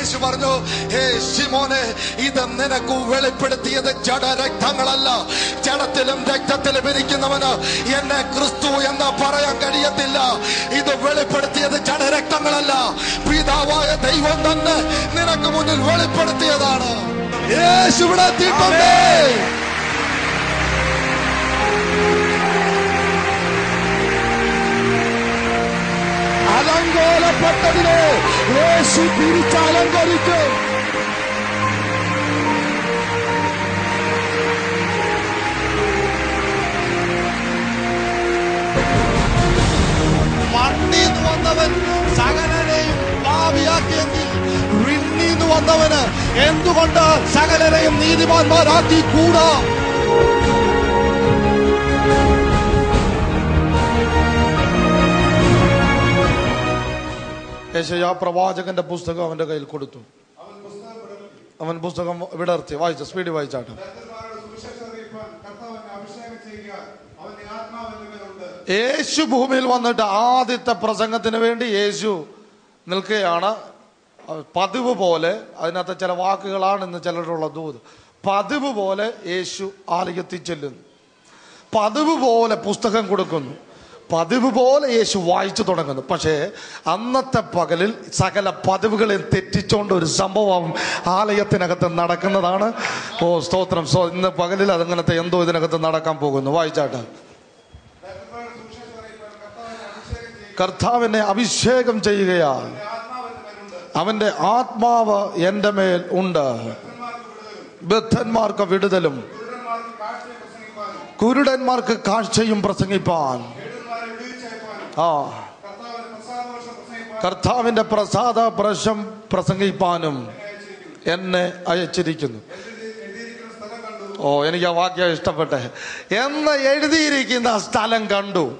യേശു പറഞ്ഞു ഹേ ശിമോനെ ഇത് നിനക്ക് വെളിപ്പെടുത്തിയത് ജഡ രക്തങ്ങളല്ല ജഡത്തിലും രക്തത്തിലും ഇരിക്കുന്നവന് എന്നെ ക്രിസ്തു എന്ന് പറയാൻ കഴിയത്തില്ല. ഇത് വെളിപ്പെടുത്തിയത് ജഡരക്തങ്ങളല്ല. പിതാവായ ദൈവം തന്നെ നിനക്ക് മുന്നിൽ വെളിപ്പെടുത്തിയതാണ്. യേശു ഇവിടെ അലങ്കോലപ്പെട്ടതിനെ യേശു തിരിച്ചലങ്കരിക്കും മണ്ണീന്ന് വന്നവൻ സകലരെയും പാപിയാക്കിയെങ്കിൽ വന്നവന് എന്തുകൊണ്ട് സകലരെയും നീതിമാന്മാരാക്കി കൂടാ യേശയ്യ പ്രവാചകന്റെ പുസ്തകം അവന്റെ കയ്യിൽ കൊടുത്തു. അവൻ പുസ്തകം വിടർത്തി വായിച്ച സ്പീഡിൽ വായിച്ചാട്ടെ. യേശു ഭൂമിയിൽ വന്നിട്ട് ആദ്യത്തെ പ്രസംഗത്തിന് വേണ്ടി യേശു നിൽക്കുകയാണ്. പതിവ് പോലെ അതിനകത്ത് ചില വാക്കുകളാണ് ഇന്ന് ചിലരുള്ള ദൂത്. പതിവ് പോലെ യേശു ആലയത്തിൽ ചെല്ലുന്നു. പതിവ് പോലെ പുസ്തകം കൊടുക്കുന്നു. പതിവ് പോലെ യേശു വായിച്ചു തുടങ്ങുന്നു. പക്ഷേ അന്നത്തെ പകലിൽ സകല പതിവുകളെ തെറ്റിച്ചുകൊണ്ട് ഒരു സംഭവം ആലയത്തിനകത്ത് നടക്കുന്നതാണ്. ഓ സ്തോത്രം. സോ ഇന്ന് പകലിൽ അതങ്ങനത്തെ എന്തോ ഇതിനകത്ത് നടക്കാൻ പോകുന്നു. വായിച്ചാട്ടെ. കർത്താവിനെ അഭിഷേകം ചെയ്യുകയാണ്. അവന്റെ ആത്മാവ് എന്റെ മേൽ ഉണ്ട്. ബദ്ധന്മാർക്ക് വിടുതലും. കുരുടന്മാർക്ക് കാഴ്ചയെ പ്രസംഗിപ്പാൻ. ആ. കർത്താവിന്റെ പ്രസാദ പ്രശം പ്രസംഗിപ്പാനും എന്നെ അയച്ചിരിക്കുന്നു. ഓ എനിക്ക് ആ വാക്യം ഇഷ്ടപ്പെട്ടെ. എന്ന് എഴുതിയിരിക്കുന്ന സ്ഥലം കണ്ടു.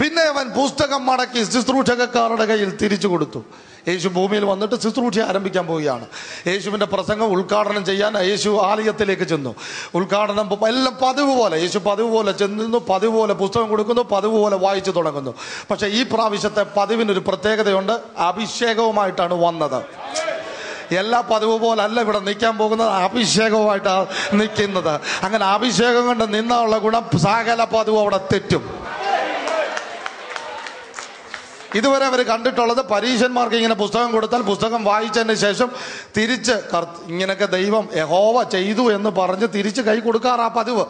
പിന്നെ അവൻ പുസ്തകം മടക്കി ശുശ്രൂഷകക്കാരുടെ കയ്യിൽ തിരിച്ചു കൊടുത്തു. യേശു ഭൂമിയിൽ വന്നിട്ട് ശുശ്രൂഷ ആരംഭിക്കാൻ പോവുകയാണ്. യേശുവിന്റെ പ്രസംഗം ഉദ്ഘാടനം ചെയ്യാൻ യേശു ആലയത്തിലേക്ക് ചെന്നു. ഉദ്ഘാടനം എല്ലാം പതിവ് പോലെ. യേശു പതിവ് പോലെ ചെന്നു പതിവ് പോലെ പുസ്തകം കൊടുക്കുന്നു പതിവ് പോലെ വായിച്ചു തുടങ്ങുന്നു. പക്ഷേ ഈ പ്രാവശ്യത്തെ പതിവിനൊരു പ്രത്യേകതയുണ്ട്. അഭിഷേകവുമായിട്ടാണ് വന്നത്. എല്ലാ പതിവ് അല്ല ഇവിടെ നിൽക്കാൻ പോകുന്നത്. അഭിഷേകവുമായിട്ടാണ് നിൽക്കുന്നത്. അങ്ങനെ അഭിഷേകം കൊണ്ട് നിന്നുള്ള ഗുണം സകല പതിവ് അവിടെ തെറ്റും. ഇതുവരെ അവർ കണ്ടിട്ടുള്ളത് പരീശന്മാർക്ക് ഇങ്ങനെ പുസ്തകം കൊടുത്താൽ പുസ്തകം വായിച്ചതിന് ശേഷം തിരിച്ച് ഇങ്ങനെയൊക്കെ ദൈവം യഹോവ ചെയ്തു എന്ന് പറഞ്ഞ് തിരിച്ച് കൈ കൊടുക്കാറാ പതിവ്.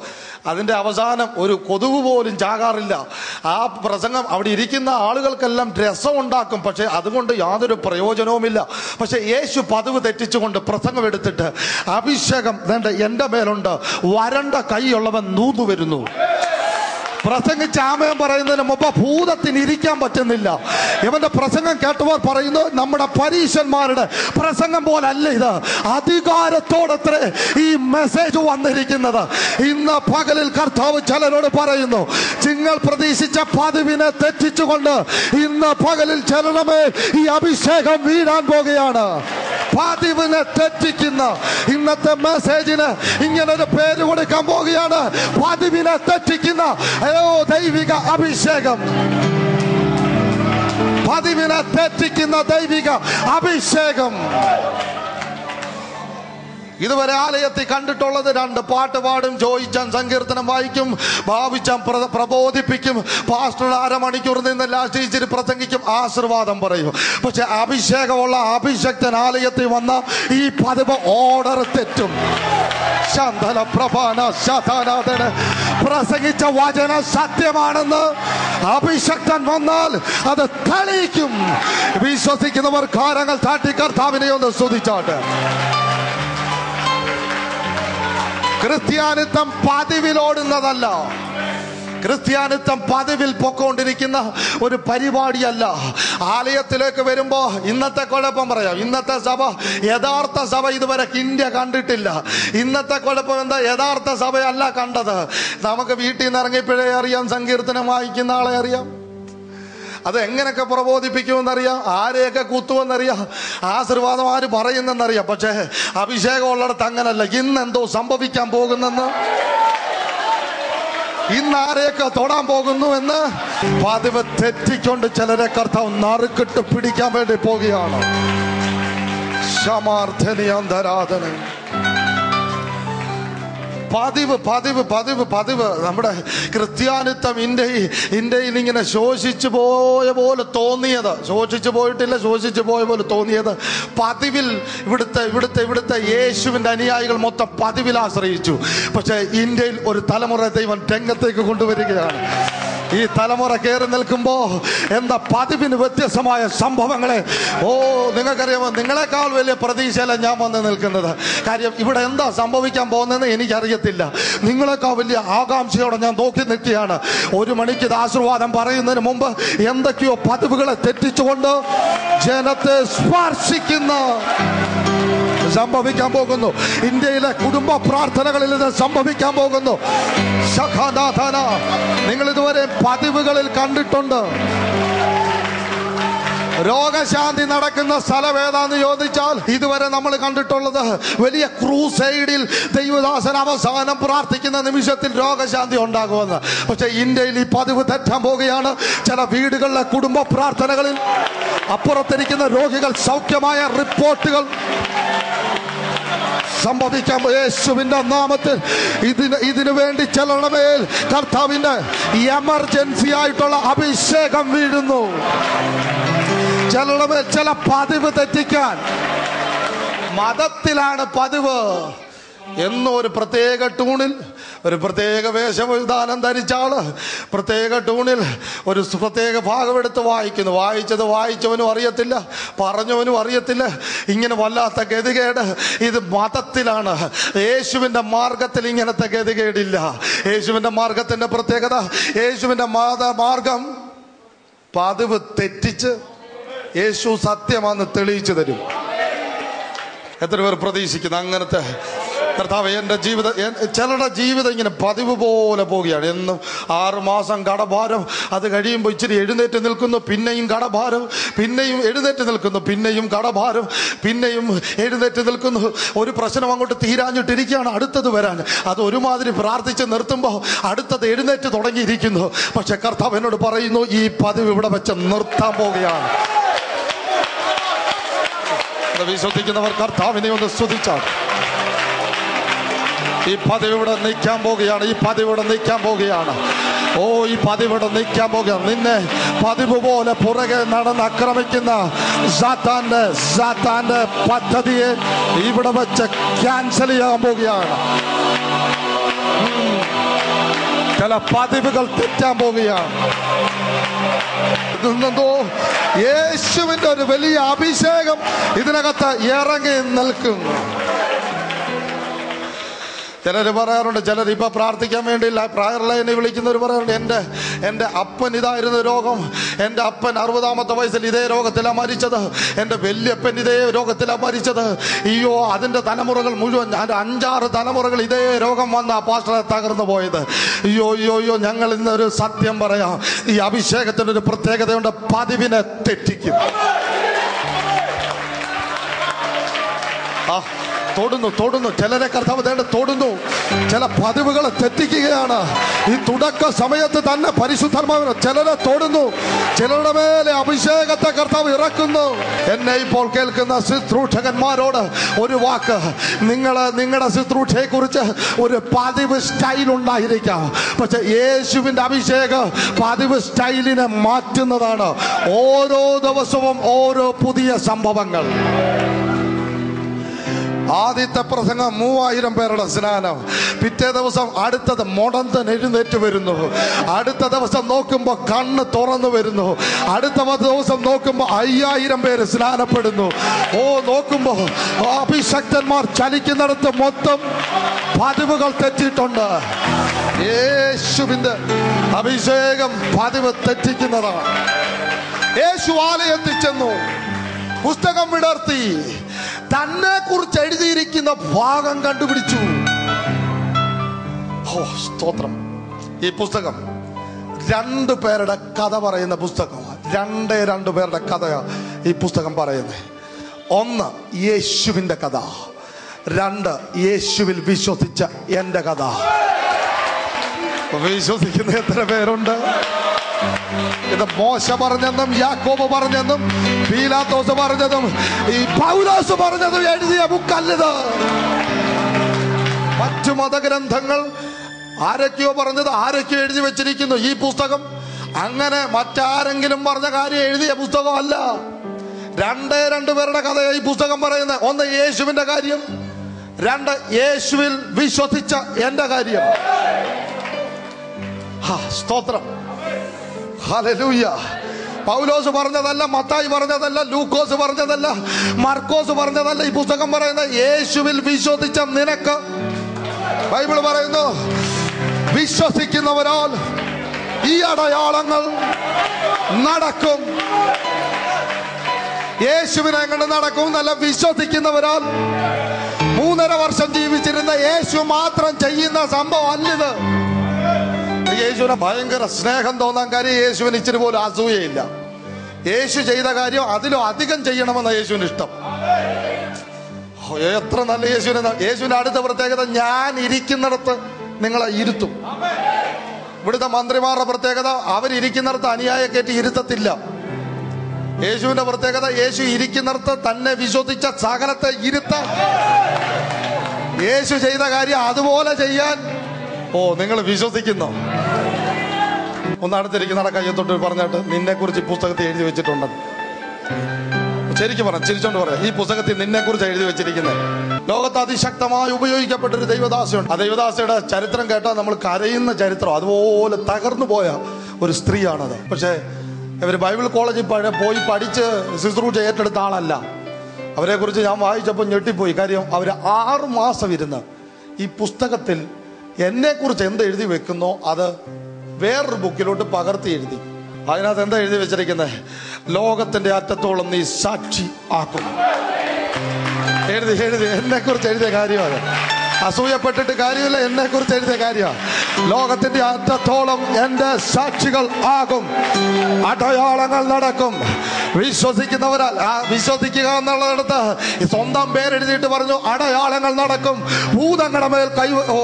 അതിന്റെ അവസാനം ഒരു കൊതുക് പോലും ചാകാറില്ല. ആ പ്രസംഗം അവിടെ ഇരിക്കുന്ന ആളുകൾക്കെല്ലാം രസം ഉണ്ടാക്കും. പക്ഷെ അതുകൊണ്ട് യാതൊരു പ്രയോജനവുമില്ല. പക്ഷെ യേശു പതിവ് തെറ്റിച്ചുകൊണ്ട് പ്രസംഗം എടുത്തിട്ട് അഭിഷേകം വേണ്ട എന്റെ മേലുണ്ട്? വരണ്ട കൈയുള്ളവൻ നൂന്നു വരുന്നു പ്രസംഗിച്ച് ആമയം പറയുന്നതിന് മുമ്പ് ഭൂതത്തിന് ഇരിക്കാൻ പറ്റുന്നില്ല. ഇവന്റെ പ്രസംഗം കേട്ടവർ പറയുന്നു നമ്മുടെ പരീശന്മാരുടെ പ്രസംഗം പോലല്ല ഇത്. അധികാരത്തോടത്രേ ഈ മെസ്സേജ് വന്നിരിക്കുന്നത്. ഇന്ന് പകലിൽ കർത്താവ് ചിലരോട് പറയുന്നു നിങ്ങൾ പ്രതീക്ഷിച്ച പതിവിനെ തെറ്റിച്ചുകൊണ്ട് ഇന്ന് പകലിൽ ചിലരമേ ഈ അഭിഷേകം വീഴാൻ പോകുകയാണ് പതിവിനെ തെറ്റിക്കുന്ന ഇന്നത്തെ മെസ്സേജിന് ഇങ്ങനെ ഒരു പേര് കൊടുക്കാൻ പോവുകയാണ്. പതിവിനെ തെറ്റിക്കുന്ന ഏതോ ദൈവിക അഭിഷേകം. പതിവിനെ തെറ്റിക്കുന്ന ദൈവിക അഭിഷേകം. ഇതുവരെ ആലയത്തിൽ കണ്ടിട്ടുള്ളത് രണ്ട് പാട്ട് പാടും ചോദിച്ചാൻ സങ്കീർത്തനം വായിക്കും ഭാവിച്ചാൻ പ്ര- പ്രബോധിപ്പിക്കും. പാസ്റ്റർ അരമണിക്കൂർ നിന്ന് ലാസ്റ്റ് പ്രസംഗിക്കും ആശീർവാദം പറയും. പക്ഷെ അഭിഷേകമുള്ള അഭിഷക്തൻ ആലയത്തിൽ വന്ന ഈ പതിവ് ഓർഡർ തെറ്റും. ശാന്തല പ്രഭാന പ്രസംഗിച്ച വചന സത്യമാണെന്ന് അഭിഷക്തൻ വന്നാൽ അത് തെളിയിക്കും. വിശ്വസിക്കുന്നവർ കാരങ്ങൾ താട്ടി കർത്താവിനെ ഒന്ന് സ്തുതിച്ചാട്ടെ. ക്രിസ്ത്യാനിത്വം പതിവിലോടുന്നതല്ല. ക്രിസ്ത്യാനിത്വം പതിവിൽ പൊക്കോണ്ടിരിക്കുന്ന ഒരു പരിപാടിയല്ല. ആലയത്തിലേക്ക് വരുമ്പോ ഇന്നത്തെ കുഴപ്പം പറയാം. ഇന്നത്തെ സഭ യഥാർത്ഥ സഭ ഇതുവരെ ഇന്ത്യ കണ്ടിട്ടില്ല. ഇന്നത്തെ കുഴപ്പം എന്താ? യഥാർത്ഥ സഭയല്ല കണ്ടത്. നമുക്ക് വീട്ടിൽ നിന്ന് ഇറങ്ങിയപ്പോഴേ അറിയാം സങ്കീർത്തനം വായിക്കുന്ന ആളെ അറിയാം. അത് എങ്ങനെയൊക്കെ പ്രബോധിപ്പിക്കുമെന്നറിയാം? ആരെയൊക്കെ കുത്തുമെന്നറിയാം? ആശീർവാദം ആര് പറയുന്നെന്നറിയാം. പക്ഷേ അഭിഷേകം ഉള്ളിടത്ത് അങ്ങനല്ല. ഇന്ന് എന്തോ സംഭവിക്കാൻ പോകുന്നെന്ന്? ഇന്ന് ആരെയൊക്കെ തൊടാൻ പോകുന്നു എന്ന് പതിവ് തെറ്റിക്കൊണ്ട് ചിലരെ കർത്താവ് നറുക്കിട്ട് പിടിക്കാൻ വേണ്ടി പോവുകയാണ്. ശമാർത്ഥനിയാന്തരാധന പതിവ് പതിവ് പതിവ് പതിവ്. നമ്മുടെ ക്രിസ്ത്യാനിത്വം ഇന്ത്യയിൽ ഇന്ത്യയിൽ ഇങ്ങനെ ശോഷിച്ചു പോയ പോലെ തോന്നിയത്. ശോഷിച്ചു പോയിട്ടില്ല ശോഷിച്ചു പോയ പോലെ തോന്നിയത്. പതിവിൽ ഇവിടുത്തെ ഇവിടുത്തെ ഇവിടുത്തെ യേശുവിന്റെ അനുയായികൾ മൊത്തം പതിവിൽ ആശ്രയിച്ചു. പക്ഷേ ഇന്ത്യയിൽ ഒരു തലമുറ ദൈവം രംഗത്തേക്ക് കൊണ്ടുവരികയാണ്. ഈ തലമുറ കയറി നിൽക്കുമ്പോൾ എന്താ പതിവിന് വ്യത്യസ്തമായ സംഭവങ്ങളെ? ഓ നിങ്ങൾക്കറിയാമോ നിങ്ങളെക്കാൾ വലിയ പ്രതീക്ഷയല്ല ഞാൻ വന്ന് നിൽക്കുന്നത്. കാര്യം ഇവിടെ എന്താ സംഭവിക്കാൻ പോകുന്നതെന്ന് എനിക്കറിയത്തില്ല. നിങ്ങളെക്കാൾ വലിയ ആകാംക്ഷയോടെ ഞാൻ നോക്കി നിൽക്കുകയാണ്. ഒരു മണിക്ക് ഇത് ആശീർവാദം പറയുന്നതിന് മുമ്പ് എന്തൊക്കെയോ പതിവുകളെ തെറ്റിച്ചുകൊണ്ട് ജനത്തെ സ്പർശിക്കുന്ന സംഭവിക്കാൻ പോകുന്നു. ഇന്ത്യയിലെ കുടുംബ പ്രാർത്ഥനകളിൽ ഇത് സംഭവിക്കാൻ പോകുന്നു. നിങ്ങൾ ഇതുവരെ പതിവുകളിൽ കണ്ടിട്ടുണ്ട്. രോഗശാന്തി നടക്കുന്ന സ്ഥലം ഏതാന്ന് ചോദിച്ചാൽ ഇതുവരെ നമ്മൾ കണ്ടിട്ടുള്ളത് വലിയ ക്രൂസൈഡിൽ ദൈവദാസൻ അവസാനം പ്രാർത്ഥിക്കുന്ന നിമിഷത്തിൽ രോഗശാന്തി ഉണ്ടാകുമെന്ന്. പക്ഷെ ഇന്ത്യയിൽ ഈ പതിവ് തെറ്റാൻ പോവുകയാണ്. ചില വീടുകളിലെ കുടുംബ പ്രാർത്ഥനകളിൽ അപ്പുറത്തിരിക്കുന്ന രോഗികൾ സൗഖ്യമായ റിപ്പോർട്ടുകൾ സംഭവിക്കാൻ യേശുവിന്റെ നാമത്തിൽ ഇതിന് ഇതിനു വേണ്ടി ചെല്ലണമേൽ കർത്താവിന്റെ എമർജൻസി ആയിട്ടുള്ള അഭിഷേകം വീഴുന്നു. ചെല്ലണമേൽ ചില പതിവ് തെറ്റിക്കാൻ. മതത്തിലാണ് പതിവ് എന്നും ഒരു പ്രത്യേക ടൂണിൽ ഒരു പ്രത്യേക വേഷവിധാനം ധരിച്ച ആൾ പ്രത്യേക ടൂണിൽ ഒരു പ്രത്യേക ഭാഗമെടുത്ത് വായിക്കുന്നു. വായിച്ചത് വായിച്ചവനും അറിയത്തില്ല പറഞ്ഞവനും അറിയത്തില്ല. ഇങ്ങനെ വല്ലാത്ത ഗതികേട്. ഇത് മതത്തിലാണ്. യേശുവിന്റെ മാർഗത്തിൽ ഇങ്ങനത്തെ ഗതികേടില്ല. യേശുവിന്റെ മാർഗത്തിന്റെ പ്രത്യേകത യേശുവിന്റെ മാത മാർഗം പതിവ് തെറ്റിച്ച് യേശു സത്യമാണെന്ന് തെളിയിച്ചു തരും. എത്ര പേർ പ്രതീക്ഷിക്കുന്നു അങ്ങനത്തെ കർത്താവ് എന്റെ ജീവിതം ചിലരുടെ ജീവിതം ഇങ്ങനെ പതിവ് പോലെ പോവുകയാണ് എന്നും ആറുമാസം കടഭാരം അത് കഴിയുമ്പോൾ ഇച്ചിരി എഴുന്നേറ്റ് നിൽക്കുന്നു പിന്നെയും കടഭാരം പിന്നെയും എഴുന്നേറ്റ് നിൽക്കുന്നു പിന്നെയും കടഭാരം പിന്നെയും എഴുന്നേറ്റ് നിൽക്കുന്നു. ഒരു പ്രശ്നം അങ്ങോട്ട് തീരാഞ്ഞിട്ടിരിക്കുകയാണ് അടുത്തത് വരാൻ. അത് ഒരുമാതിരി പ്രാർത്ഥിച്ച് നിർത്തുമ്പോൾ അടുത്തത് എഴുന്നേറ്റ് തുടങ്ങിയിരിക്കുന്നു. പക്ഷെ കർത്താവ് എന്നോട് പറയുന്നു ഈ പതിവ് ഇവിടെ വെച്ച് നിർത്താൻ പോവുകയാണ്. ഇത് വിശ്വസിക്കുന്നവർ കർത്താവിനെ ഒന്ന് സ്തുതിച്ചാൽ. ഈ പതിവ് ഇവിടെ നിൽക്കാൻ പോവുകയാണ് ഈ പതിവ് ഇവിടെ നിൽക്കാൻ പോവുകയാണ് ഓ ഈ പതിവ് ഇവിടെ നിൽക്കാൻ പോവുകയാണ് നിന്നെ പതിവ് പോലെ പുറകെ നടന്ന് ആക്രമിക്കുന്ന സാത്താന്റെ സാത്താന്റെ പദ്ധതിയെ ഇവിടെ വെച്ച് ക്യാൻസൽ ചെയ്യാൻ പോവുകയാണ്. ചില പതിവുകൾ തെറ്റാൻ പോവുകയാണ്. നിന്നതോ യേശുവിന്റെ ഒരു വലിയ അഭിഷേകം ഇതിനകത്ത് ഇറങ്ങി നിൽക്കുന്നു. ചിലർ പറയാറുണ്ട് ചിലർ ഇപ്പം പ്രാർത്ഥിക്കാൻ വേണ്ടിയില്ല. പ്രായർ ലൈനെ വിളിക്കുന്നവർ പറയാറുണ്ട് എന്റെ എന്റെ അപ്പൻ ഇതായിരുന്നു രോഗം. എന്റെ അപ്പൻ അറുപതാമത്തെ വയസ്സിൽ ഇതേ രോഗത്തിലാണ് മരിച്ചത്. എന്റെ വല്യപ്പൻ ഇതേ രോഗത്തിലാണ് മരിച്ചത്. അയ്യോ അതിന്റെ തലമുറകൾ മുഴുവൻ അതിന്റെ അഞ്ചാറ് തലമുറകൾ ഇതേ രോഗം വന്ന ആ പാസ്റ്ററെ തകർന്നു പോയത്. അയ്യോ അയ്യോ അയ്യോ ഞങ്ങൾ ഇന്നൊരു സത്യം പറയാം. ഈ അഭിഷേകത്തിന്റെ ഒരു പ്രത്യേകതയുണ്ട് പതിവിനെ തെറ്റിക്കും. തൊടുന്നു തൊടുന്നു. ചിലരെ കർത്താവ് തേണ്ട തൊടുന്നു. ചില പതിവുകൾ തെറ്റിക്കുകയാണ്. ഈ തുടക്ക സമയത്ത് തന്നെ പരിശുദ്ധർമാവിനെ ചിലരെ തൊടുന്നു. ചിലരുടെ മേലെ അഭിഷേകത്തെ കർത്താവ് ഇറക്കുന്നു. എന്നെ ഇപ്പോൾ കേൾക്കുന്ന ശുശ്രൂഷകന്മാരോട് ഒരു വാക്ക്. നിങ്ങൾ നിങ്ങളുടെ ശുശ്രൂഷയെ കുറിച്ച് ഒരു പതിവ് സ്റ്റൈൽ ഉണ്ടായിരിക്കാം. പക്ഷെ യേശുവിന്റെ അഭിഷേകം പതിവ് സ്റ്റൈലിനെ മാറ്റുന്നതാണ് ഓരോ ദിവസവും ഓരോ പുതിയ സംഭവങ്ങൾ. ആദ്യത്തെ പ്രസംഗം മൂവായിരം പേരുടെ സ്നാനം. പിറ്റേ ദിവസം അടുത്തത് മുടന്തൻ എഴുന്നേറ്റ് വരുന്നു. അടുത്ത ദിവസം നോക്കുമ്പോൾ കണ്ണ് തുറന്നു വരുന്നു. അടുത്ത ദിവസം നോക്കുമ്പോൾ അയ്യായിരം പേര് സ്നാനപ്പെടുന്നു. ഓ നോക്കുമ്പോൾ അഭിശക്തന്മാർ ചലിക്കുന്നിടത്ത് മൊത്തം പതിവുകൾ തെറ്റിയിട്ടുണ്ട്. യേശുവിന്റെ അഭിഷേകം പതിവ് തെറ്റിക്കുന്നതാണ്. യേശു ആലയത്തിൽ ചെന്നു. പുസ്തകം വിടർത്തി. തന്നെ കുറിച്ച് എഴുതിയിരിക്കുന്ന ഭാഗം കണ്ടുപിടിച്ചു. ഓ സ്തോത്രം. ഈ പുസ്തകം രണ്ടു പേരുടെ കഥ പറയുന്ന പുസ്തകമാണ് രണ്ടേ രണ്ടു പേരുടെ കഥ ഈ പുസ്തകം പറയുന്നത് ഒന്ന് യേശുവിന്റെ കഥ. രണ്ട് യേശുവിൽ വിശ്വസിച്ച എന്റെ കഥ. വിശ്വസിക്കുന്ന എത്ര പേരുണ്ട്? ഇത് മോശ പറഞ്ഞെന്നും യാക്കോബ് പറഞ്ഞെന്നും പീലാത്തോസ് പറഞ്ഞതും ഈ പൗലോസ് പറഞ്ഞതും എഴുതിയ ബുക്കല്ലത്. മറ്റു മതഗ്രന്ഥങ്ങൾ ആരൊക്കെയോ പറഞ്ഞത് ആരൊക്കെയോ എഴുതി വെച്ചിരിക്കുന്നു. ഈ പുസ്തകം അങ്ങനെ മറ്റാരെങ്കിലും പറഞ്ഞ കാര്യം എഴുതിയ പുസ്തകമല്ല. രണ്ടേ രണ്ട് പേരുടെ കഥയാണ് ഈ പുസ്തകം പറയുന്നത്. ഒന്ന് യേശുവിന്റെ കാര്യം രണ്ട് യേശുവിൽ വിശ്വസിച്ച എന്റെ കാര്യം. സ്തോത്രം. ഹല്ലേലൂയ പൗലോസ് പറഞ്ഞതല്ല മത്തായി പറഞ്ഞതല്ല ലൂക്കോസ് പറഞ്ഞതല്ല മർക്കോസ് പറഞ്ഞതല്ല ഈ പുസ്തകം പറയുന്നത് യേശുവിൽ വിശ്വസിച്ച നിനക്ക്. ബൈബിൾ പറയുന്നു വിശ്വസിക്കുന്നവരാൽ ഈ അടയാളങ്ങൾ നടക്കും. യേശുവിനെ എങ്ങനെ നടക്കും നല്ല വിശ്വസിക്കുന്നവരാൽ. മൂന്നര വർഷം ജീവിച്ചിരുന്ന യേശു മാത്രം ചെയ്യുന്ന സംഭവം അല്ലിത്. യേശുവിനെ ഭയങ്കര സ്നേഹം തോന്നാൻ കാര്യം യേശുവിന് ഇച്ചിരി പോലും അസൂയയില്ല. യേശു ചെയ്ത കാര്യം അതിലും അധികം ചെയ്യണമെന്ന യേശുവിന് ഇഷ്ടം. എത്ര നല്ല യേശുവിനെ യേശുവിന്റെ അടുത്ത പ്രത്യേകത ഞാൻ ഇരിക്കുന്നിടത്ത് നിങ്ങളെ ഇരുത്തും. ഇവിടുത്തെ മന്ത്രിമാരുടെ പ്രത്യേകത അവരിയ്ക്കുന്നിടത്ത് അനുയായ കയറ്റി ഇരുത്തത്തില്ല. യേശുവിന്റെ പ്രത്യേകത യേശു ഇരിക്കുന്നിടത്ത് തന്നെ വിശ്വസിച്ച സകലത്തെ ഇരുത്ത യേശു ചെയ്ത കാര്യം അതുപോലെ ചെയ്യാൻ. ഓ നിങ്ങൾ വിശ്വസിക്കുന്നു. ഒന്ന് അടുത്തിരിക്കുന്ന കയ്യത്തൊട്ട് പറഞ്ഞിട്ട് നിന്നെ കുറിച്ച് പുസ്തകത്തിൽ എഴുതി വെച്ചിട്ടുണ്ടെന്ന് ശരിക്കും പറഞ്ഞു ചിരിച്ചോണ്ട് പറയാം ഈ പുസ്തകത്തിൽ നിന്നെ കുറിച്ച് എഴുതി വെച്ചിരിക്കുന്നത് ലോകത്ത് അതിശക്തമായി ഉപയോഗിക്കപ്പെട്ടൊരു ദൈവദാസയുണ്ട്. ആ ദൈവദാസയുടെ ചരിത്രം കേട്ടാൽ നമ്മൾ കരയുന്ന ചരിത്രം അതുപോലെ തകർന്നു പോയ ഒരു സ്ത്രീയാണത്. പക്ഷേ ഇവർ ബൈബിൾ കോളേജിൽ പോയി പഠിച്ച് ശുശ്രൂഷ ഏറ്റെടുത്ത ആളല്ല. അവരെ കുറിച്ച് ഞാൻ വായിച്ചപ്പോൾ ഞെട്ടിപ്പോയി. കാര്യം അവർ ആറു മാസം ഇരുന്ന് ഈ പുസ്തകത്തിൽ എന്നെ കുറിച്ച് എന്ത് എഴുതി വെക്കുന്നോ അത് വേറൊരു ബുക്കിലോട്ട് പകർത്തി എഴുതി. അതിനകത്ത് എന്താ എഴുതി വെച്ചിരിക്കുന്നത് ലോകത്തിന്റെ അറ്റത്തോളം നീ സാക്ഷി ആക്കും. എഴുതി എഴുതി. എന്നെ കുറിച്ച് എഴുതിയ കാര്യമാണ്. അസൂയപ്പെട്ടിട്ട് കാര്യമില്ല എന്നെ കുറിച്ച് എഴുതിയ കാര്യമാണ്. ലോകത്തിന്റെ അറ്റത്തോളം എന്റെ സാക്ഷികൾ ആകും. അടയാളങ്ങൾ നടക്കും. വിശ്വസിക്കുന്നവരാൽ ആ വിശ്വസിക്കുക എന്നുള്ളടത്ത് സ്വന്തം പേരെഴുതിയിട്ട് പറഞ്ഞു അടയാളങ്ങൾ നടക്കും. ഭൂതങ്ങളുടെ മേൽ കൈ ഓ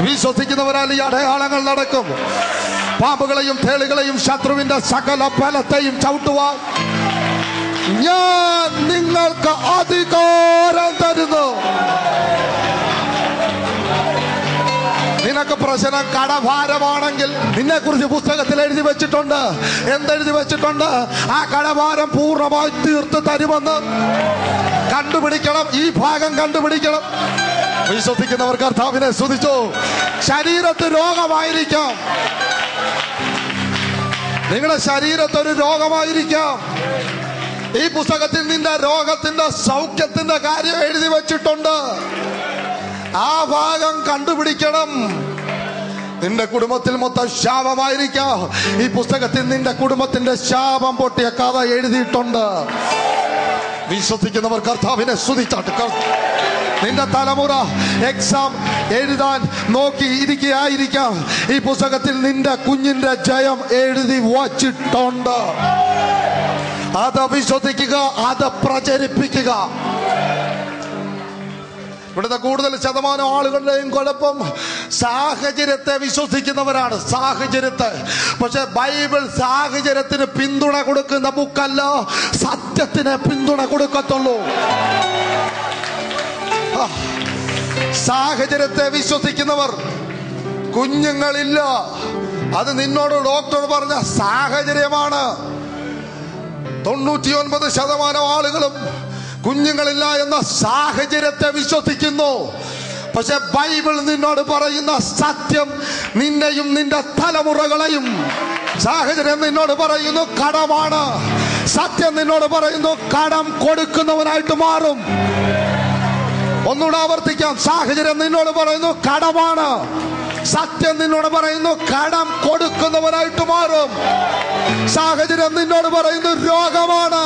വിശ്വസിക്കുന്നവരാൽ ഈ അടയാളങ്ങൾ നടക്കും. പാമ്പുകളെയും തേളുകളെയും ശത്രുവിന്റെ സകല ബലത്തെയും ചവിട്ടുവാൻ ഞാൻ നിങ്ങൾക്ക് അധികാരം തരുന്നു. നിനക്ക് പ്രശ്നം കടഭാരമാണെങ്കിൽ നിന്നെ കുറിച്ച് പുസ്തകത്തിൽ എഴുതി വെച്ചിട്ടുണ്ട്. എന്തെഴുതി വെച്ചിട്ടുണ്ട്? ആ കടഭാരം പൂർണമായി തീർത്ത് തരുമെന്ന്. കണ്ടുപിടിക്കണം ഈ ഭാഗം കണ്ടുപിടിക്കണം. വിശ്വസിക്കുന്നവർ കർത്താവിനെ സ്തുതിച്ചു. ശരീരത്ത് രോഗമായിരിക്കാം. നിങ്ങളുടെ ശരീരത്ത് ഒരു രോഗമായിരിക്കാം. ഈ പുസ്തകത്തിൽ നിന്റെ രോഗത്തിന്റെ സൗഖ്യത്തിന്റെ കാര്യം എഴുതി വെച്ചിട്ടുണ്ട്. ആ ഭാഗം കണ്ടുപിടിക്കണം. നിന്റെ കുടുംബത്തിൽ മൊത്തം ശാപമായിരിക്കാം. ഈ പുസ്തകത്തിൽ നിന്റെ കുടുംബത്തിന്റെ ശാപം പൊട്ടിയ കഥ എഴുതിയിട്ടുണ്ട്. വിശ്വസിക്കുന്നവർ കർത്താവിനെ സ്തുതിച്ചാട്ട് നിന്റെ തലമുറ എക്സാം എഴുതാൻ നോക്കി ഇരിക്കുകയായിരിക്കാം. ഈ പുസ്തകത്തിൽ നിന്റെ കുഞ്ഞിന്റെ ജയം എഴുതി വച്ചിട്ടുണ്ട്. അത് വിശ്വസിക്കുക അത് പ്രചരിപ്പിക്കുക. ഇവിടുത്തെ കൂടുതൽ ശതമാനം ആളുകളുടെയും കുഴപ്പം സാഹചര്യത്തെ വിശ്വസിക്കുന്നവരാണ്. സാഹചര്യത്തെ. പക്ഷെ ബൈബിൾ സാഹചര്യത്തിന് പിന്തുണ കൊടുക്കുന്ന ബുക്കല്ല സത്യത്തിന് പിന്തുണ കൊടുക്കത്തുള്ളൂ. സാഹചര്യത്തെ വിശ്വസിക്കുന്നവർ കുഞ്ഞുങ്ങളില്ല. അത് നിന്നോട് ഡോക്ടർ പറഞ്ഞ സാഹചര്യമാണ്. തൊണ്ണൂറ്റിയൊൻപത് ശതമാനം ആളുകളും കുഞ്ഞുങ്ങളില്ല എന്ന സാഹചര്യത്തെ വിശ്വസിക്കുന്നു. പക്ഷെ ബൈബിൾ നിന്നോട് പറയുന്ന സത്യം നിന്നെയും നിന്റെ തലമുറകളെയും സാഹചര്യം നിന്നോട് പറയുന്നു കടമാണ്. സത്യം നിന്നോട് പറയുന്നു കടം കൊടുക്കുന്നവനായിട്ട് മാറും. ഒന്നുകൂടെ ആവർത്തിക്കാം. സാഹചര്യം നിന്നോട് പറയുന്നു കടമാണ്. സത്യം നിന്നോട് പറയുന്നു കടം കൊടുക്കുന്നവനായിട്ട് മാറും. സാഹചര്യം നിന്നോട് പറയുന്നു രോഗമാണ്.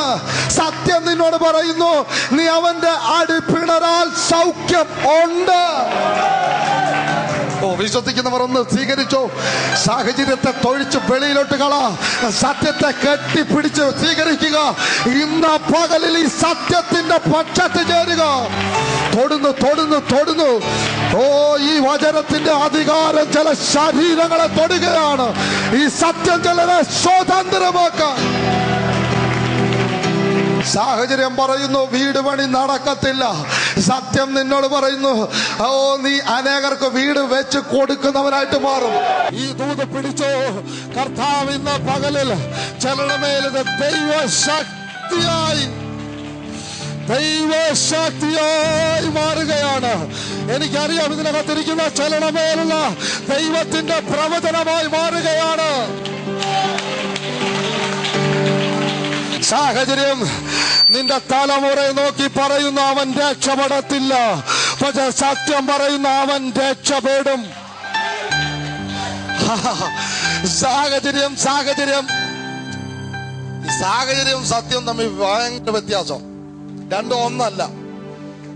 സത്യം നിന്നോട് പറയുന്നു നീ അവന്റെ അടിപ്പിണരാൽ സൗഖ്യം ഉണ്ട്. ഓ വിശ്വസിക്കുന്നവർ ഒന്ന് സ്വീകരിച്ചോ? സാഹചര്യത്തെ തൊഴിച്ച് വെളിയിലോട്ട് കള. സത്യത്തെ കെട്ടിപ്പിടിച്ച് സ്വീകരിക്കുക. ഇന്ന് പകലിൽ ഈ സത്യത്തിന്റെ പക്ഷത്ത് ചേരുക. തൊടുന്നു തൊടുന്നു തൊടുന്നു. ഓ ഈ വചനത്തിന്റെ അധികാരം ചില ശരീരങ്ങളെ തൊടുകയാണ്. ഈ സത്യം ചിലരെ സ്വതന്ത്രമാക്കാൻ. സാഹചര്യം പറയുന്നു വീട് പണി നടക്കത്തില്ല. സത്യം നിന്നോട് പറയുന്നു ഓ നീ അനേകർക്ക് വീട് വെച്ച് കൊടുക്കുന്നവനായിട്ട് മാറും. ഈ ദൂത് പിടിച്ചോ? കർത്താവ് ഇന്ന് പകലിൽ ദൈവ ദൈവശക്തിയായി ദൈവശക്തിയായി മാറുകയാണ്. എനിക്കറിയാം ഇതിനകത്തിരിക്കുന്ന ചലനമേലുള്ള ദൈവത്തിന്റെ പ്രവചനമായി മാറുകയാണ്. സാഹചര്യം നിന്റെ തലമുറയെ നോക്കി പറയുന്ന അവൻ രക്ഷപ്പെടത്തില്ല. പക്ഷെ സത്യം പറയുന്ന അവൻ രക്ഷപ്പെടും. സാഹചര്യം സാഹചര്യം. സാഹചര്യവും സത്യവും തമ്മിൽ ഭയങ്കര വ്യത്യാസം. രണ്ടും ഒന്നല്ല.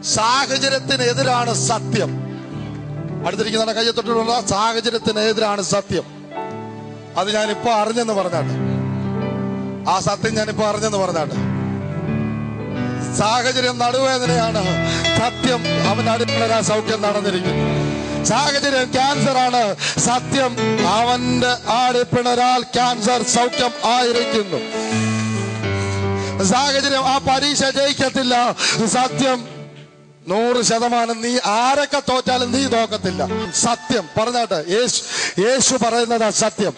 സാഹചര്യത്തിനെതിരാണ് സത്യം. അടുത്തിരിക്കുന്ന കയ്യത്തൊട്ടുള്ള സാഹചര്യത്തിനെതിരാണ് സത്യം. അത് ഞാനിപ്പോ അറിഞ്ഞെന്ന് പറഞ്ഞാട്ട്. ആ സത്യം ഞാനിപ്പോ അറിഞ്ഞെന്ന് പറഞ്ഞാട്ട്. സാഹചര്യം നടുവേദനയാണ്. സത്യം അവൻ അടുക്കള സൗഖ്യം നടന്നിരിക്കുന്നു. സാഹചര്യം ക്യാൻസർ ആണ് സത്യം അവന്റെ ആടിപ്പിണരാൽ ക്യാൻസർ സൗഖ്യം ആയിരിക്കുന്നു. സാഹചര്യം ആ പരീക്ഷ ജയിക്കത്തില്ല. സത്യം. നൂറ് ശതമാനം നീ ആരൊക്കെ തോറ്റാലും നീ തോക്കത്തില്ല. സത്യം. പറഞ്ഞാട്ടെ യേശു യേശു പറയുന്നതാ സത്യം.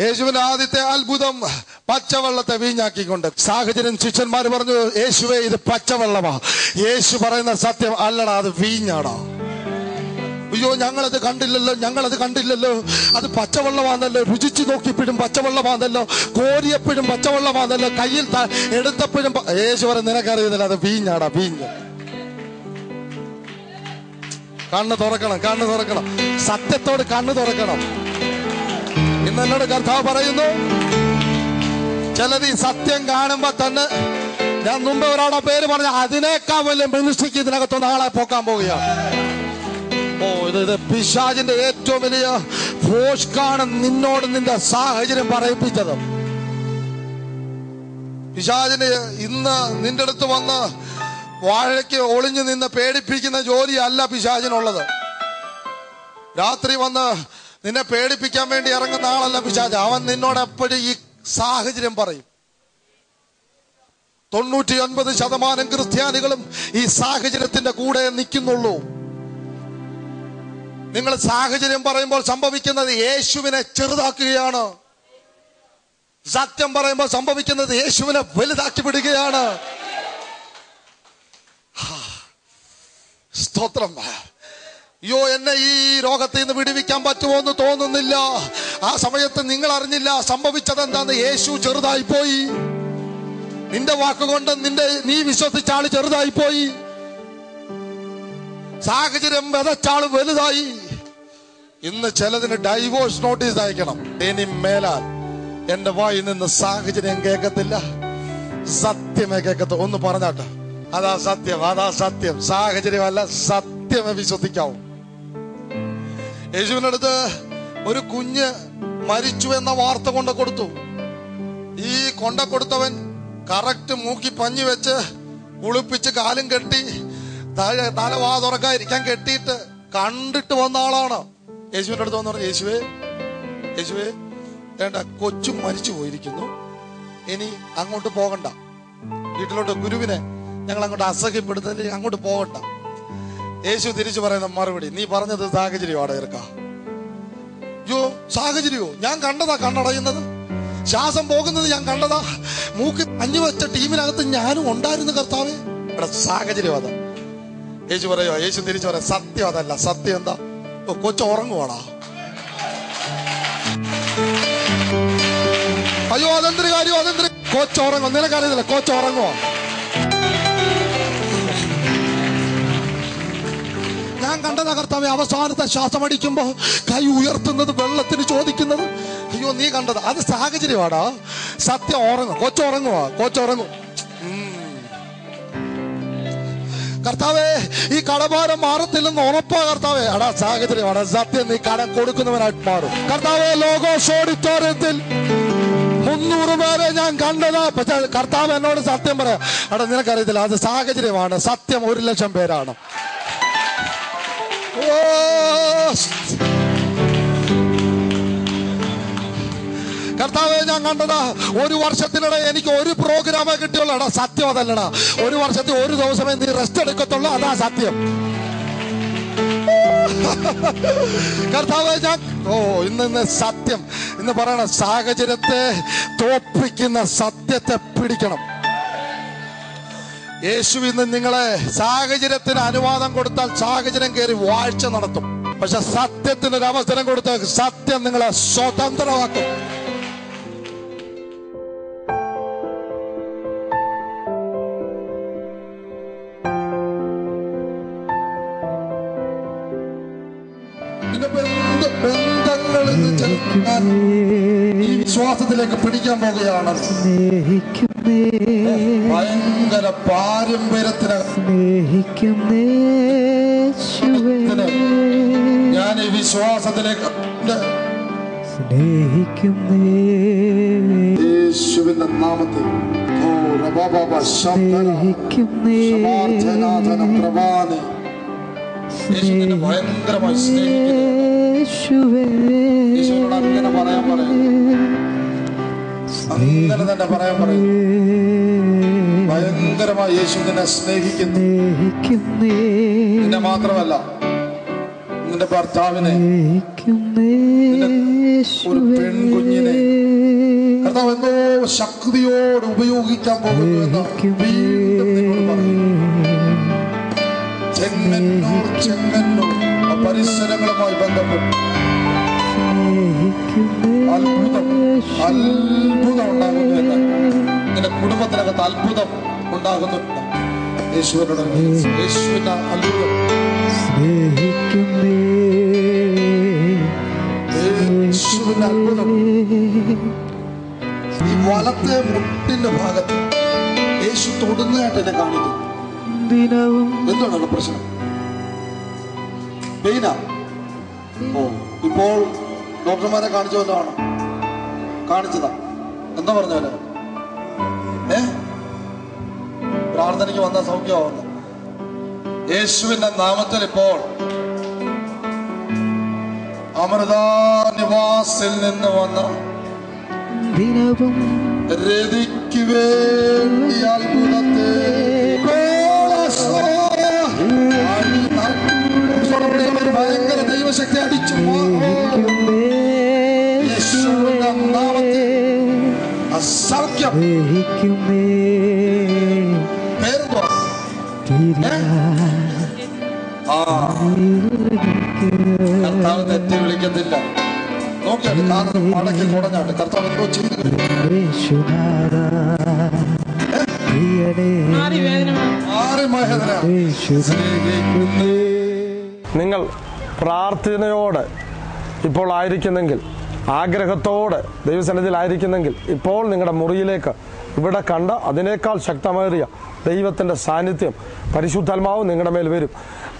യേശുവിന്റെ ആദ്യത്തെ അത്ഭുതം പച്ചവെള്ളത്തെ വീഞ്ഞാക്കിക്കൊണ്ട്. സാഹചര്യം ശിഷ്യന്മാർ പറഞ്ഞു യേശുവേ ഇത് പച്ചവെള്ളമാ. യേശു പറയുന്ന സത്യം അല്ലടാ അത് വീഞ്ഞാടാ. അയ്യോ ഞങ്ങളത് കണ്ടില്ലല്ലോ ഞങ്ങളത് കണ്ടില്ലല്ലോ. അത് പച്ചവെള്ളമാണല്ലോ രുചിച്ചു നോക്കിയപ്പോഴും പച്ചവെള്ളമാണല്ലോ കോരിയപ്പോഴും പച്ചവെള്ളമാണല്ലോ കയ്യിൽ എടുത്തപ്പോഴും യേശുവരെ നിനക്കറിയുന്നില്ല അത് വീഞ്ഞാടാ വീഞ്ഞ്. കണ്ണ് തുറക്കണം കണ്ണ് തുറക്കണം. സത്യത്തോട് കണ്ണ് തുറക്കണം. ഇന്ന് എന്നോട് കർത്താവ് പറയുന്നു ചിലത് ഈ സത്യം കാണുമ്പോ തന്നെ ഞാൻ മുമ്പ് ഒരാളുടെ പേര് പറഞ്ഞ അതിനേക്കാൾ വലിയ മിനിസ്ട്രിക്ക് ഇതിനകത്തൊന്ന് ആളെ പോക്കാൻ പോവുകയാണ്. ഇത് പിശാജിന്റെ ഏറ്റവും വലിയ ഫോഷ്കാണ് നിന്നോട് നിന്റെ സാഹചര്യം പറയിപ്പിച്ചത്. പിശാജിന് ഇന്ന് നിന്റെ അടുത്ത് വന്ന് വാഴയ്ക്ക് ഒളിഞ്ഞു നിന്ന് പേടിപ്പിക്കുന്ന ജോലിയല്ല പിശാജിനുള്ളത് രാത്രി വന്ന് നിന്നെ പേടിപ്പിക്കാൻ വേണ്ടി ഇറങ്ങുന്ന ആളല്ല പിശാജ് അവൻ നിന്നോട് എപ്പോഴും ഈ സാഹചര്യം പറയും. തൊണ്ണൂറ്റി ഒൻപത് ശതമാനം ക്രിസ്ത്യാനികളും ഈ സാഹചര്യത്തിന്റെ കൂടെ നിൽക്കുന്നുള്ളൂ. നിങ്ങൾ സാഹചര്യം പറയുമ്പോൾ സംഭവിക്കുന്നത് യേശുവിനെ ചെറുതാക്കുകയാണ്. സത്യം പറയുമ്പോൾ സംഭവിക്കുന്നത് യേശുവിനെ വലുതാക്കി വിടുകയാണ്. സ്തോത്രം. അയ്യോ എന്നെ ഈ രോഗത്തിൽ നിന്ന് വിടുവിക്കാൻ പറ്റുമോ എന്ന് തോന്നുന്നില്ല. ആ സമയത്ത് നിങ്ങൾ അറിഞ്ഞില്ല സംഭവിച്ചത് എന്താന്ന് യേശു ചെറുതായി പോയി. നിന്റെ വാക്കുകൊണ്ട് നിന്റെ നീ വിശ്വസിച്ച ആൾ ചെറുതായി പോയി. സാഹചര്യം വിതച്ചാൾ വലുതായി. ഇന്ന് ചിലതിന് ഡൈവോഴ്സ് നോട്ടീസ് അയക്കണം. ഇനി മേലാൽ എന്റെ വായിൽ നിന്ന് സാഹചര്യം കേൾക്കത്തില്ല. സത്യമേ കേൾക്കത്തു. ഒന്ന് പറഞ്ഞാട്ടെ. അതാ സത്യം അതാ സത്യം. സാഹചര്യമല്ല സത്യമേ വിശ്വസിക്കാവൂ. യേശുവിനടുത്ത് ഒരു കുഞ്ഞ് മരിച്ചു എന്ന വാർത്ത കൊണ്ട കൊടുത്തു. ഈ കൊണ്ട കൊടുത്തവൻ കറക്റ്റ് മൂക്കി പഞ്ഞു വെച്ച് കുളിപ്പിച്ച് കാലും കെട്ടി താഴെ തല വാ തുറക്കാതിരിക്കാൻ കെട്ടിയിട്ട് കണ്ടിട്ട് വന്ന ആളാണ്. യേശുവിന്റെ അടുത്ത് വന്നു പറഞ്ഞു യേശുവേ യേശുവേ വേണ്ട കൊച്ചു മരിച്ചു പോയിരിക്കുന്നു. ഇനി അങ്ങോട്ട് പോകണ്ട. വീട്ടിലോട്ട് ഗുരുവിനെ ഞങ്ങൾ അങ്ങോട്ട് അസഹ്യപ്പെടുത്തി അങ്ങോട്ട് പോകണ്ട. യേശു തിരിച്ചു പറയുന്ന മറുപടി നീ പറഞ്ഞത് സാഹചര്യമാണ് ഇറക്ക യോ സാഹചര്യമോ? ഞാൻ കണ്ടതാ കണ്ണടയുന്നത്. ശ്വാസം പോകുന്നത് ഞാൻ കണ്ടതാ. മൂക്ക് അഞ്ഞു വെച്ച ടീമിനകത്ത് ഞാനും ഉണ്ടായിരുന്നു കർത്താവേ. സാഹചര്യം അതാ? യേശു പറയോ യേശു തിരിച്ചു പറയാം സത്യം അതല്ല സത്യം എന്താ? കൊച്ചു ഉറങ്ങുവാടാ അയ്യോ അതെന്തൊരു കാര്യം അതെന്തൊരു കൊച്ചുറങ്ങും നിനക്കറിയത്തില്ല കൊച്ചുറങ്ങുവാ. ഞാൻ കണ്ടതാ കർത്താവെ അവസാനത്തെ ശ്വാസം അടിക്കുമ്പോ കൈ ഉയർത്തുന്നത് വെള്ളത്തിന് ചോദിക്കുന്നത്. അയ്യോ നീ കണ്ടത്. അത് സാഹചര്യമാടാ. സത്യം ഉറങ്ങും കൊച്ചുറങ്ങുവാ കൊച്ചുറങ്ങും കർത്താവേ ഈ കടഭാരം മാറത്തില്ലെന്ന് ഉറപ്പാ കർത്താവേ. അടാ സാഹചര്യമാണ് സത്യം നീ കടം കൊടുക്കുന്നവനായിട്ട് മാറും. കർത്താവേ ലോകോസ് ഓഡിറ്റോറിയത്തിൽ മുന്നൂറ് പേരെ ഞാൻ കണ്ടതാ. പക്ഷെ കർത്താവ് എന്നോട് സത്യം പറയാം അടാ നിനക്കറിയത്തില്ല അത് സാഹചര്യമാണ്. സത്യം ഒരു ലക്ഷം പേരാണ്. ഓ കർത്താവെ ഞാൻ കണ്ടതാ ഒരു വർഷത്തിനിടെ എനിക്ക് ഒരു പ്രോഗ്രാമേ കിട്ടിയുള്ളൂ സത്യം അതല്ലടാ. ഒരു വർഷത്തിൽ ഒരു ദിവസമേ നീ റെസ്റ്റ് എടുക്കത്തുള്ളൂ അതാ സത്യം. കർത്താവ് ഞാൻ ഓ ഇന്ന് ഇന്ന് സത്യം. ഇന്ന് പറയണ സാഹചര്യത്തെ തോപ്പിക്കുന്ന സത്യത്തെ പിടിക്കണം. യേശു ഇന്ന് നിങ്ങളെ സാഹചര്യത്തിന് അനുവാദം കൊടുത്താൽ സാഹചര്യം കയറി വാഴ്ച നടത്തും. പക്ഷെ സത്യത്തിന് ഒരു അവസരം കൊടുത്താൽ സത്യം നിങ്ങളെ സ്വതന്ത്രമാക്കും. വിശ്വാസത്തിലേക്ക് പിടിക്കാൻ പോകുകയാണ്. സ്നേഹിക്കുന്നേ. ഭയങ്കര പാരമ്പര്യത്തിന് സ്നേഹിക്കുന്നേ ഞാൻ ഈ വിശ്വാസത്തിലേക്ക് സ്നേഹിക്കുന്ന. യേശുവിന്റെ നാമത്തിൽ. ഭയങ്കരമായി സ്നേഹിക്കുന്നു. പറയാൻ പറയും. അങ്ങനെ തന്നെ പറയാൻ പറയും ഭയങ്കരമായി യേശു നിന്നെ സ്നേഹിക്കുന്നു. നിന്നെ മാത്രമല്ല നിന്റെ ഭർത്താവിനെ ഒരു പെൺകുഞ്ഞിനെ. കർത്താവ് എന്തോ ശക്തിയോട് ഉപയോഗിക്കാൻ പോകുന്നു എന്ന് വീണ്ടും നിന്നോട് പറയും ചെങ്ങന്നൂർ ചെങ്ങന്നൂർ പരിസരങ്ങളുമായി ബന്ധപ്പെട്ട് അത്ഭുതം അത്ഭുതം ഉണ്ടാകുന്നു എന്ന് നിന്റെ കുടുംബത്തിനകത്ത് അത്ഭുതം ഉണ്ടാകുന്നു യേശുവിനോട് യേശുവിന്റെ അത്ഭുതം യേശുവിന്റെ അത്ഭുതം ഈ വലത്തെ മുട്ടിന്റെ ഭാഗത്ത് യേശു തൊടുന്നതായിട്ട് എന്നെ കാണിക്കും ദിനവും എന്താണ് പ്രശ്നം? പെയിനാ ഓ ഇപ്പോൾ ഡോക്ടർമാരെ കാണിച്ചു വല്ലതാണോ കാണിച്ചതാ. എന്താ പറഞ്ഞാൽ ഏ? പ്രാർത്ഥനയ്ക്ക് വന്ന സൗഖ്യമാവുന്നു യേശുവിന്റെ നാമത്തിൽ ഇപ്പോൾ അമൃത നിവാസിൽ നിന്ന് വന്ന ദിനവും രതിക്ക് വേണ്ടി അത്ഭുതത്തെ ഭയങ്കര ദൈവശക്തി അടിച്ചു കർത്താവ് തെറ്റി വിളിക്കത്തില്ല. കാരണം മടക്കി കർത്താവ് എന്തോ ചെയ്തു. നിങ്ങൾ പ്രാർത്ഥനയോടെ ഇപ്പോൾ ആയിരിക്കുന്നെങ്കിൽ ആഗ്രഹത്തോടെ ദൈവസന്നിധിയിലായിരിക്കുന്നെങ്കിൽ ഇപ്പോൾ നിങ്ങളുടെ മുറിയിലേക്ക് ഇവിടെ കണ്ട അതിനേക്കാൾ ശക്തമേറിയ ദൈവത്തിന്റെ സാന്നിധ്യം പരിശുദ്ധാത്മാവ് നിങ്ങളുടെ മേൽ വരും.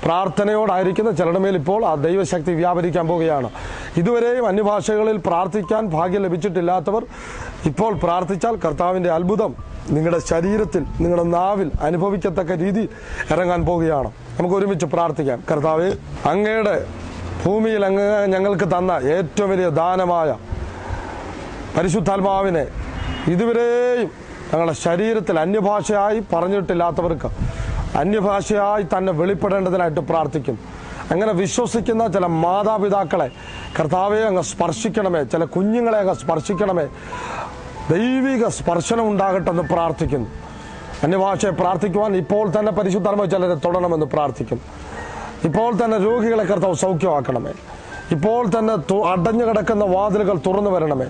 പ്രാർത്ഥനയോടായിരിക്കുന്ന ചിലരുടെ മേൽ ഇപ്പോൾ ആ ദൈവശക്തി വ്യാപരിക്കാൻ പോവുകയാണ്. ഇതുവരെയും അന്യഭാഷകളിൽ പ്രാർത്ഥിക്കാൻ ഭാഗ്യം ലഭിച്ചിട്ടില്ലാത്തവർ ഇപ്പോൾ പ്രാർത്ഥിച്ചാൽ കർത്താവിന്റെ അത്ഭുതം നിങ്ങളുടെ ശരീരത്തിൽ നിങ്ങളുടെ നാവിൽ അനുഭവിക്കത്തക്ക രീതി ഇറങ്ങാൻ പോവുകയാണ്. നമുക്ക് ഒരുമിച്ച് പ്രാർത്ഥിക്കാം. കർത്താവ് അങ്ങയുടെ ഭൂമിയിൽ അങ്ങ് ഞങ്ങൾക്ക് തന്ന ഏറ്റവും വലിയ ദാനമായ പരിശുദ്ധാത്മാവിനെ ഇതുവരെയും ഞങ്ങളുടെ ശരീരത്തിൽ അന്യഭാഷയായി പറഞ്ഞിട്ടില്ലാത്തവർക്ക് അന്യഭാഷയായി തന്നെ വെളിപ്പെടേണ്ടതിനായിട്ട് പ്രാർത്ഥിക്കും. അങ്ങനെ വിശ്വസിക്കുന്ന ചില മാതാപിതാക്കളെ കർത്താവെ അങ്ങ് സ്പർശിക്കണമേ ചില കുഞ്ഞുങ്ങളെ അങ്ങ് സ്പർശിക്കണമേ. ദൈവിക സ്പർശനം ഉണ്ടാകട്ടെ എന്ന് പ്രാർത്ഥിക്കുന്നു. അന്യഭാഷയെ പ്രാർത്ഥിക്കുവാൻ ഇപ്പോൾ തന്നെ പരിശുദ്ധാത്മാവ് ചിലരെ തൊടണമെന്ന് പ്രാർത്ഥിക്കുന്നു ഇപ്പോൾ തന്നെ രോഗികളെ കർത്താവ് സൗഖ്യമാക്കണമേ. ഇപ്പോൾ തന്നെ അടഞ്ഞു കിടക്കുന്ന വാതിലുകൾ തുറന്നു വരണമേ.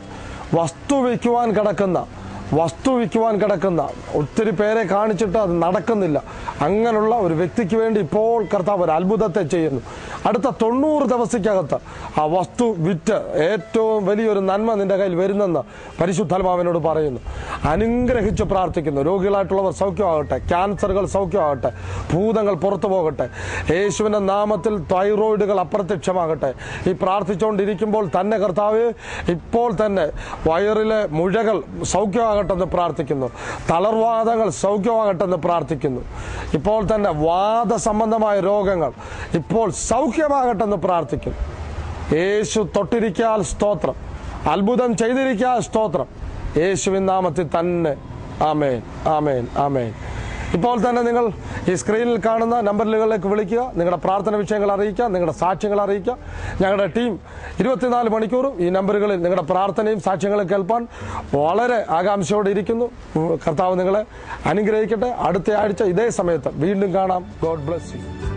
വസ്തു വയ്ക്കുവാൻ കിടക്കുന്ന വസ്തു വിൽക്കുവാൻ കിടക്കുന്ന. ഒത്തിരി പേരെ കാണിച്ചിട്ട് അത് നടക്കുന്നില്ല. അങ്ങനെയുള്ള ഒരു വ്യക്തിക്ക് വേണ്ടി ഇപ്പോൾ കർത്താവ് ഒരു അത്ഭുതത്തെ ചെയ്യുന്നു. അടുത്ത തൊണ്ണൂറ് ദിവസത്തിനകത്ത് ആ വസ്തു വിറ്റ് ഏറ്റവും വലിയൊരു നന്മ നിന്റെ കയ്യിൽ വരുന്നെന്ന് പരിശുദ്ധാത്മാവിനോട് പറയുന്നു. അനുഗ്രഹിച്ച് പ്രാർത്ഥിക്കുന്നു. രോഗികളായിട്ടുള്ളവർ സൗഖ്യമാകട്ടെ. ക്യാൻസറുകൾ സൗഖ്യമാകട്ടെ. ഭൂതങ്ങൾ പുറത്തു പോകട്ടെ. യേശുവിന്റെ നാമത്തിൽ തൈറോയിഡുകൾ അപ്രത്യക്ഷമാകട്ടെ. ഈ പ്രാർത്ഥിച്ചുകൊണ്ടിരിക്കുമ്പോൾ തന്നെ കർത്താവ് ഇപ്പോൾ തന്നെ വയറിലെ മുഴകൾ സൗഖ്യമാകട്ടെ. എന്ന് പ്രാർത്ഥിക്കുന്നു. തളർവാദങ്ങൾ സൗഖ്യമാകട്ടെ എന്ന് പ്രാർത്ഥിക്കുന്നു. ഇപ്പോൾ തന്നെ വാദ സംബന്ധമായ രോഗങ്ങൾ ഇപ്പോൾ സൗഖ്യമാകട്ടെ എന്ന് പ്രാർത്ഥിക്കുന്നു. യേശു തൊട്ടിരിക്കാൽ സ്തോത്രം. അത്ഭുതം ചെയ്തിരിക്കാൽ സ്തോത്രം. യേശുവിൻ നാമത്തിൽ തന്നെ. ആമേൻ. ആമേൻ. ആമേൻ. ഇപ്പോൾ തന്നെ നിങ്ങൾ ഈ സ്ക്രീനിൽ കാണുന്ന നമ്പറുകളിലേക്ക് വിളിക്കുക. നിങ്ങളുടെ പ്രാർത്ഥന വിഷയങ്ങൾ അറിയിക്കുക. നിങ്ങളുടെ സാക്ഷ്യങ്ങൾ അറിയിക്കുക. ഞങ്ങളുടെ ടീം ഇരുപത്തിനാല് മണിക്കൂറും ഈ നമ്പറുകളിൽ നിങ്ങളുടെ പ്രാർത്ഥനയും സാക്ഷ്യങ്ങളും കേൾപ്പാൻ വളരെ ആകാംക്ഷയോടെ ഇരിക്കുന്നു. കർത്താവ് നിങ്ങളെ അനുഗ്രഹിക്കട്ടെ. അടുത്ത ആഴ്ച ഇതേ സമയത്ത് വീണ്ടും കാണാം. God bless you